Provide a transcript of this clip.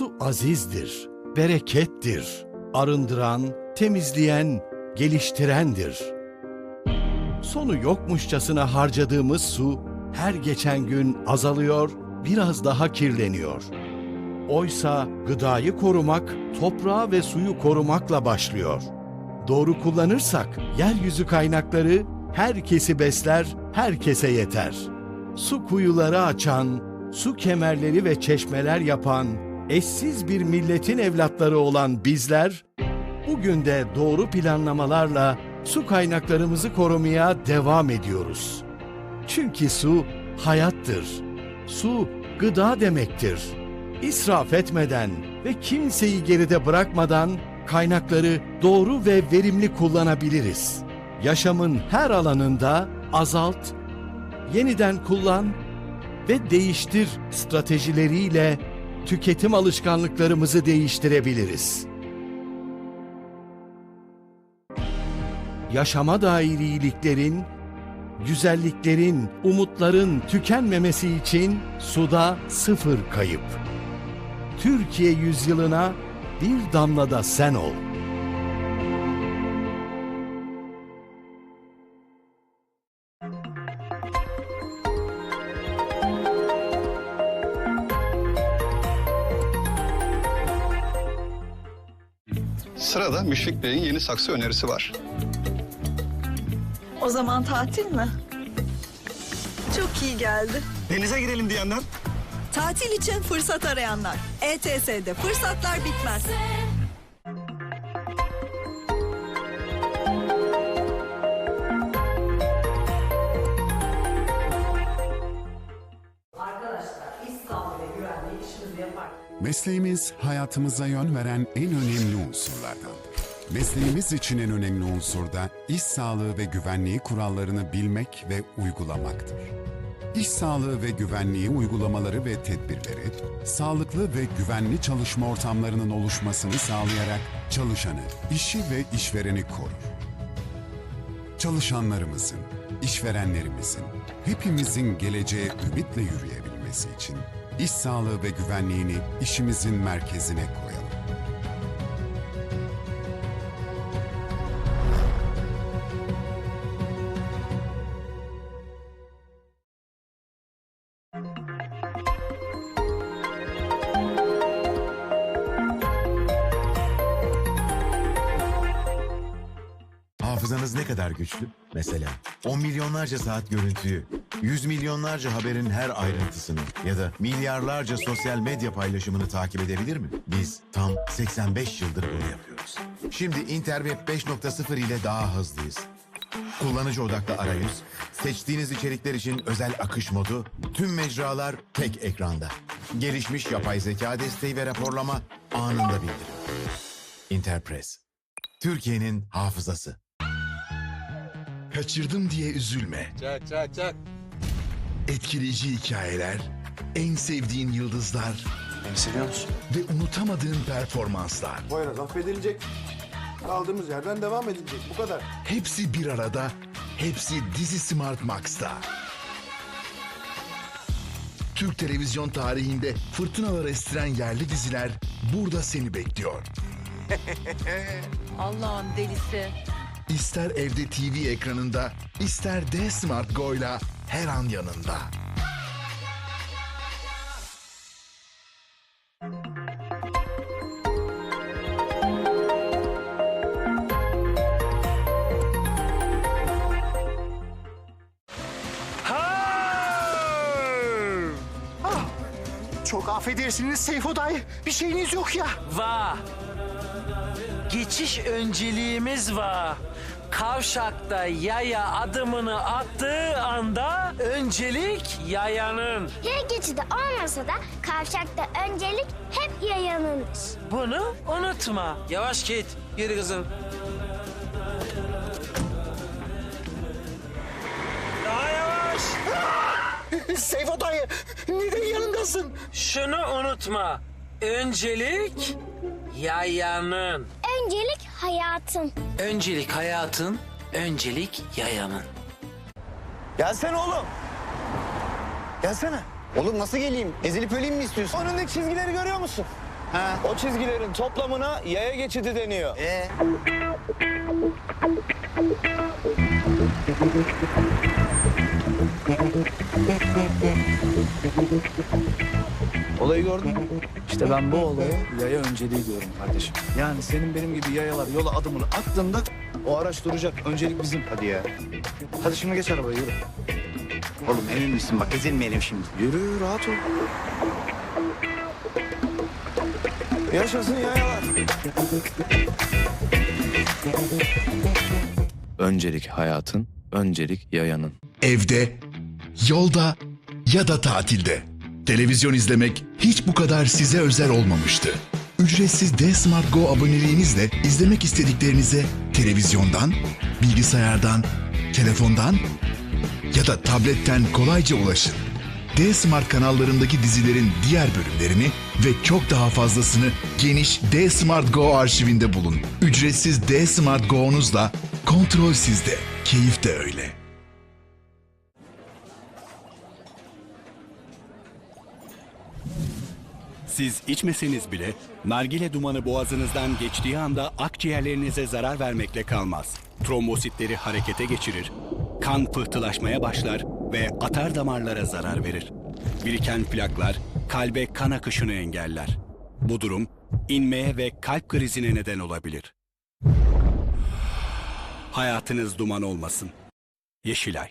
Su azizdir, berekettir. Arındıran, temizleyen, geliştirendir. Sonu yokmuşçasına harcadığımız su her geçen gün azalıyor, biraz daha kirleniyor. Oysa gıdayı korumak, toprağı ve suyu korumakla başlıyor. Doğru kullanırsak yeryüzü kaynakları herkesi besler, herkese yeter. Su kuyuları açan, su kemerleri ve çeşmeler yapan, eşsiz bir milletin evlatları olan bizler, bugün de doğru planlamalarla su kaynaklarımızı korumaya devam ediyoruz. Çünkü su hayattır. Su gıda demektir. İsraf etmeden ve kimseyi geride bırakmadan kaynakları doğru ve verimli kullanabiliriz. Yaşamın her alanında azalt, yeniden kullan ve değiştir stratejileriyle tüketim alışkanlıklarımızı değiştirebiliriz. Yaşama dair iyiliklerin, güzelliklerin, umutların tükenmemesi için suda sıfır kayıp. Türkiye yüzyılına bir damla da sen ol. Sırada Müşfik Bey'in yeni saksı önerisi var. O zaman tatil mi? Çok iyi geldi. Denize girelim diyenler. Tatil için fırsat arayanlar. ETS'de fırsatlar bitmez. Mesleğimiz hayatımıza yön veren en önemli unsurlardandır. Mesleğimiz için en önemli unsur da iş sağlığı ve güvenliği kurallarını bilmek ve uygulamaktır. İş sağlığı ve güvenliği uygulamaları ve tedbirleri, sağlıklı ve güvenli çalışma ortamlarının oluşmasını sağlayarak çalışanı, işi ve işvereni korur. Çalışanlarımızın, işverenlerimizin, hepimizin geleceğe ümitle yürüyebilmesi için iş sağlığı ve güvenliğini işimizin merkezine koyalım. Hafızanız ne kadar güçlü? Mesela 10 milyonlarca saat görüntüyü, 100 milyonlarca haberin her ayrıntısını ya da milyarlarca sosyal medya paylaşımını takip edebilir mi? Biz tam 85 yıldır bunu yapıyoruz. Şimdi Interweb 5.0 ile daha hızlıyız. Kullanıcı odaklı arayüz, seçtiğiniz içerikler için özel akış modu, tüm mecralar tek ekranda. Gelişmiş yapay zeka desteği ve raporlama anında bildirim. Interpress. Türkiye'nin hafızası. Kaçırdım diye üzülme. Çak çak çak. Etkileyici hikayeler, en sevdiğin yıldızlar Beni seviyor musun? ve unutamadığın performanslar. Poyraz affedilecek. Kaldığımız yerden devam edilecek. Bu kadar. Hepsi bir arada, hepsi Dizi Smart Max'ta. Türk televizyon tarihinde fırtınalar estiren yerli diziler burada seni bekliyor. Allah'ın delisi. İster evde TV ekranında, ister D Smart Go'yla her an yanında. Çok affedersiniz Seyfo dayı. Bir şeyiniz yok ya. Va. Geçiş önceliğimiz var. Kavşakta yaya adımını attığı anda öncelik yayanın. Yaya geçidi olmasa da kavşakta öncelik hep yayanındır. Bunu unutma. Yavaş git. Geri kızım. Daha yavaş. Seyfo dayı neden yanındasın? Şunu unutma. Öncelik yayanın. Öncelik hayatın. Öncelik hayatın, öncelik yayanın. Gelsene oğlum. Gelsene. Oğlum nasıl geleyim? Ezilip öleyim mi istiyorsun? Önündeki çizgileri görüyor musun? O çizgilerin toplamına yaya geçidi deniyor. Ee? Olayı gördün mü? İşte ben bu olaya yaya önceliği diyorum kardeşim. Yani senin benim gibi yayalar yola adımını attığında o araç duracak. Öncelik bizim. Hadi ya. Hadi şimdi geç arabaya yürü. Oğlum emin misin bak ezilmeyelim şimdi. Yürü rahat ol. Yaşasın yayalar. Öncelik hayatın, öncelik yayanın. Evde, yolda ya da tatilde. Televizyon izlemek hiç bu kadar size özel olmamıştı. Ücretsiz D-Smart Go aboneliğinizle izlemek istediklerinize televizyondan, bilgisayardan, telefondan ya da tabletten kolayca ulaşın. D-Smart kanallarındaki dizilerin diğer bölümlerini ve çok daha fazlasını geniş D-Smart Go arşivinde bulun. Ücretsiz D-Smart Go'nuzla kontrol sizde, keyif de öyle. Siz içmeseniz bile nargile dumanı boğazınızdan geçtiği anda akciğerlerinize zarar vermekle kalmaz. Trombositleri harekete geçirir, kan pıhtılaşmaya başlar ve atar damarlara zarar verir. Biriken plaklar kalbe kan akışını engeller. Bu durum inmeye ve kalp krizine neden olabilir. Hayatınız duman olmasın. Yeşilay